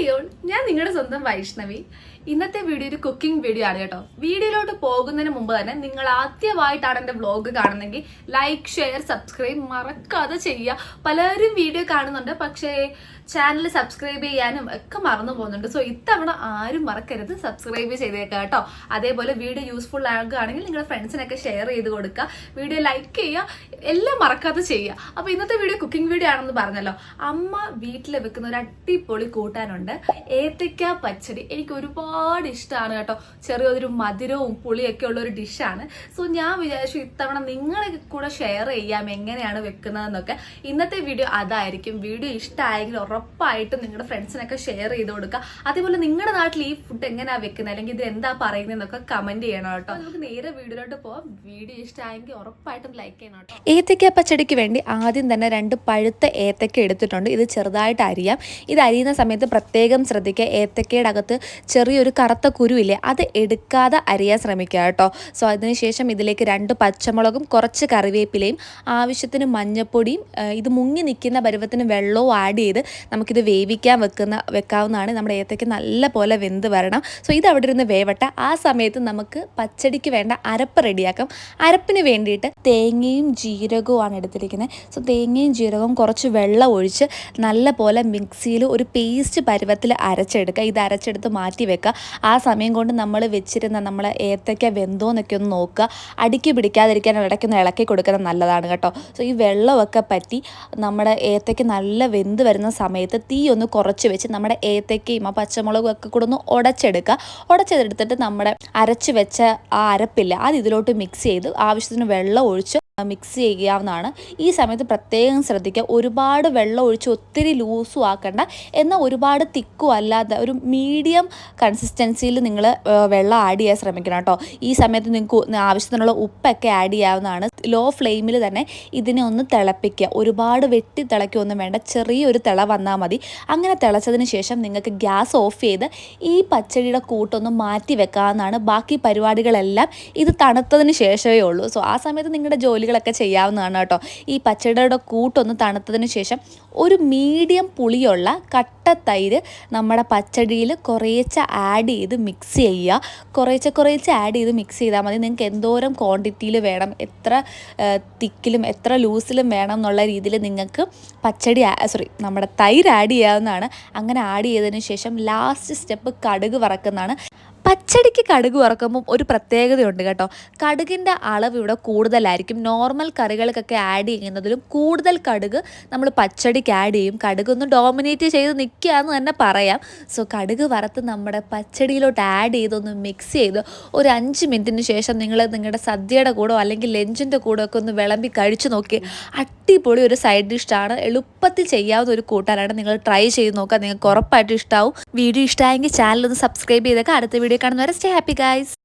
Hi ഞാൻ നിങ്ങളുടെ സ്വന്തം വൈഷ്ണവി. ഇന്നത്തെ വീഡിയോ ഒരു കുക്കിംഗ് വീഡിയോ ആണ് കേട്ടോ. വീഡിയോയിലോട്ട് പോകുന്നതിന് മുമ്പ് തന്നെ നിങ്ങൾ ആദ്യമായിട്ടാണ് എന്റെ വ്ളോഗ് കാണുന്നെങ്കിൽ ലൈക്ക് ഷെയർ സബ്സ്ക്രൈബ് മറക്കാതെ ചെയ്യുക. പലരും വീഡിയോ കാണുന്നുണ്ട് പക്ഷേ ചാനൽ സബ്സ്ക്രൈബ് ചെയ്യാനും ഒക്കെ മറന്നു പോകുന്നുണ്ട്. സോ ഇത്തവണ ആരും മറക്കരുത് സബ്സ്ക്രൈബ് ചെയ്തേക്കാം കേട്ടോ. അതേപോലെ വീഡിയോ യൂസ്ഫുൾ ആകുകയാണെങ്കിൽ നിങ്ങളുടെ ഫ്രണ്ട്സിനൊക്കെ ഷെയർ ചെയ്ത് കൊടുക്കുക. വീഡിയോ ലൈക്ക് ചെയ്യുക എല്ലാം മറക്കാതെ ചെയ്യുക. അപ്പോൾ ഇന്നത്തെ വീഡിയോ കുക്കിംഗ് വീഡിയോ ആണെന്ന് പറഞ്ഞല്ലോ. അമ്മ വീട്ടിൽ വെക്കുന്ന ഒരു അടിപൊളി കൂട്ടാനുണ്ട്. ഏത്തയ്ക്ക പച്ചടി എനിക്ക് ഒരുപാട് ഇഷ്ടമാണ് കേട്ടോ. ചെറിയൊരു മധുരവും പുളിയൊക്കെ ഉള്ള ഒരു ഡിഷാണ് സോ ഞാൻ വിചാരിച്ചു ഇത്തവണ നിങ്ങളെ കൂടെ ഷെയർ ചെയ്യാം എങ്ങനെയാണ് വെക്കുന്നതെന്നൊക്കെ. ഇന്നത്തെ വീഡിയോ അതായിരിക്കും. വീഡിയോ ഇഷ്ടമായെങ്കിൽ ഉറപ്പായിട്ടും നിങ്ങളുടെ ഫ്രണ്ട്സിനൊക്കെ ഷെയർ ചെയ്ത് കൊടുക്കുക. അതേപോലെ നിങ്ങളുടെ നാട്ടിൽ ഈ ഫുഡ് എങ്ങനെയാണ് വെക്കുന്നത് അല്ലെങ്കിൽ ഇത് എന്താ പറയുന്നതെന്നൊക്കെ കമന്റ് ചെയ്യണം കേട്ടോ. നമുക്ക് നേരെ വീഡിയോയിലോട്ട് പോവാം. വീഡിയോ ഇഷ്ടമായെങ്കിൽ ഉറപ്പായിട്ടും ലൈക്ക് ചെയ്യണം കേട്ടോ. ഏത്തയ്ക്ക പച്ചടിക്ക് വേണ്ടി ആദ്യം തന്നെ രണ്ട് പഴുത്ത ഏത്തക്ക എടുത്തിട്ടുണ്ട്. ഇത് ചെറുതായിട്ട് അരിയാം. ഇത് അരിയുന്ന സമയത്ത് പ്രത്യേകം ശ്രദ്ധിക്കുക. ഏത്തക്കയുടെ അകത്ത് ചെറിയൊരു കറുത്ത കുരുവില്ലേ അത് എടുക്കാതെ അരിയാൻ ശ്രമിക്കുക കേട്ടോ. സോ അതിനുശേഷം ഇതിലേക്ക് രണ്ട് പച്ചമുളകും കുറച്ച് കറിവേപ്പിലയും ആവശ്യത്തിന് മഞ്ഞപ്പൊടിയും ഇത് മുങ്ങി നിൽക്കുന്ന പരുവത്തിന് വെള്ളവും ആഡ് ചെയ്ത് നമുക്കിത് വേവിക്കാൻ വെക്കുന്ന വെക്കാവുന്നതാണ്. നമ്മുടെ ഏത്തയ്ക്ക് നല്ല പോലെ വെന്ത് വരണം. സോ ഇത് അവിടെ ഇരുന്ന് വേവട്ട. ആ സമയത്ത് നമുക്ക് പച്ചടിക്ക് വേണ്ട അരപ്പ് റെഡിയാക്കാം. അരപ്പിന് വേണ്ടിയിട്ട് തേങ്ങയും ജീരകവുമാണ് എടുത്തിരിക്കുന്നത്. സോ തേങ്ങയും ജീരകവും കുറച്ച് വെള്ളം ഒഴിച്ച് നല്ല പോലെ മിക്സിയിൽ ഒരു പേസ്റ്റ് പരുവത്തിൽ അരച്ചെടുക്കുക ഇത് അരച്ചെടുത്ത് മാറ്റി വെക്കുക. ആ സമയം കൊണ്ട് നമ്മൾ വെച്ചിരുന്ന നമ്മൾ ഏത്തയ്ക്ക വെന്തോന്നൊക്കെ ഒന്ന് നോക്കുക. അടുക്കി പിടിക്കാതിരിക്കാൻ ഇടയ്ക്കൊന്ന് ഇളക്കി കൊടുക്കുന്നത് നല്ലതാണ് കേട്ടോ. സോ ഈ വെള്ളമൊക്കെ പറ്റി നമ്മുടെ ഏത്തയ്ക്ക് നല്ല വെന്ത് വരുന്ന സമയത്ത് തീ ഒന്ന് കുറച്ച് വെച്ച് നമ്മുടെ ഏത്തയ്ക്കയും ആ പച്ചമുളകും ഒക്കെ കൂടെ ഒന്ന് ഉടച്ചെടുക്കുക. ഉടച്ചെടുത്തിട്ട് നമ്മുടെ അരച്ച് വെച്ച ആ അരപ്പില്ല അത് ഇതിലോട്ട് മിക്സ് ചെയ്ത് ആവശ്യത്തിന് വെള്ളം ഒഴിച്ച് മിക്സ് ചെയ്യാവുന്നതാണ്. ഈ സമയത്ത് പ്രത്യേകം ശ്രദ്ധിക്കുക. ഒരുപാട് വെള്ളം ഒഴിച്ച് ഒത്തിരി ലൂസും ആക്കണ്ട. എന്നാൽ ഒരുപാട് തിക്കും അല്ലാതെ ഒരു മീഡിയം കൺസിസ്റ്റൻസിയിൽ നിങ്ങൾ വെള്ളം ആഡ് ചെയ്യാൻ ശ്രമിക്കണം കേട്ടോ. ഈ സമയത്ത് നിങ്ങൾക്ക് ആവശ്യത്തിനുള്ള ഉപ്പൊക്കെ ആഡ് ചെയ്യാവുന്നതാണ്. ലോ ഫ്ലെയിമിൽ തന്നെ ഇതിനെ ഒന്ന് തിളപ്പിക്കുക. ഒരുപാട് വെട്ടി തിളയ്ക്കൊന്നും വേണ്ട. ചെറിയൊരു തിള വന്നാൽ മതി. അങ്ങനെ തിളച്ചതിന് ശേഷം നിങ്ങൾക്ക് ഗ്യാസ് ഓഫ് ചെയ്ത് ഈ പച്ചടിയുടെ കൂട്ടൊന്ന് മാറ്റി വെക്കാവുന്നതാണ്. ബാക്കി പരിപാടികളെല്ലാം ഇത് തണുത്തതിന് ശേഷമേ ഉള്ളൂ. സോ ആ സമയത്ത് നിങ്ങളുടെ ജോലികളൊക്കെ ചെയ്യാവുന്നതാണ് കേട്ടോ. ഈ പച്ചടിയുടെ കൂട്ടൊന്ന് തണുത്തതിന് ശേഷം ഒരു മീഡിയം പുളിയുള്ള കട്ട തൈര് നമ്മുടെ പച്ചടിയിൽ കുറേച്ച ആഡ് ചെയ്ത് മിക്സ് ചെയ്യുക. കുറേച്ച കുറേച്ച ആഡ് ചെയ്ത് മിക്സ് ചെയ്താൽ മതി. നിങ്ങൾക്ക് എന്തോരം ക്വാണ്ടിറ്റിയിൽ വേണം എത്ര തിക്കിലും എത്ര ലൂസിലും വേണം എന്നുള്ള രീതിയിൽ നിങ്ങൾക്ക് പച്ചടി സോറി നമ്മുടെ തൈര് ആഡ് ചെയ്യാവുന്നതാണ്. അങ്ങനെ ആഡ് ചെയ്തതിന് ശേഷം ലാസ്റ്റ് സ്റ്റെപ്പ് കടുക് വറക്കുന്നതാണ്. പച്ചടിക്ക് കടുക് വറക്കുമ്പം ഒരു പ്രത്യേകതയുണ്ട് കേട്ടോ. കടുകിന്റെ അളവ് ഇവിടെ കൂടുതലായിരിക്കും. നോർമൽ കറികൾക്കൊക്കെ ആഡ് ചെയ്യുന്നതിലും കൂടുതൽ കടുക് നമ്മൾ പച്ചടിക്ക് ആഡ് ചെയ്യും. കടുക് ഒന്ന് ഡോമിനേറ്റ് ചെയ്ത് നിൽക്കുകയെന്ന് തന്നെ പറയാം. സോ കടുക് വറുത്ത് നമ്മുടെ പച്ചടിയിലോട്ട് ആഡ് ചെയ്തൊന്ന് മിക്സ് ചെയ്ത് ഒരു അഞ്ച് മിനിറ്റിന് ശേഷം നിങ്ങൾ നിങ്ങളുടെ സദ്യയുടെ കൂടെ അല്ലെങ്കിൽ ലഞ്ചിന്റെ കൂടെ ഒക്കെ ഒന്ന് വിളമ്പി കഴിച്ചു നോക്കി. അടിപൊളി ഒരു സൈഡ് ഡിഷാണ് എളുപ്പത്തിൽ ചെയ്യാവുന്ന ഒരു കൂട്ടാനാണ് നിങ്ങൾ ട്രൈ ചെയ്ത് നോക്കുക. നിങ്ങൾക്ക് ഉറപ്പായിട്ടും ഇഷ്ടമാവും വീഡിയോ ഇഷ്ടമായെങ്കിൽ ചാനൽ ഒന്ന് സബ്സ്ക്രൈബ് ചെയ്തേക്കാം. അടുത്ത വീഡിയോ കാണുന്നവരെ സ്റ്റേ ഹാപ്പി ഗൈസ്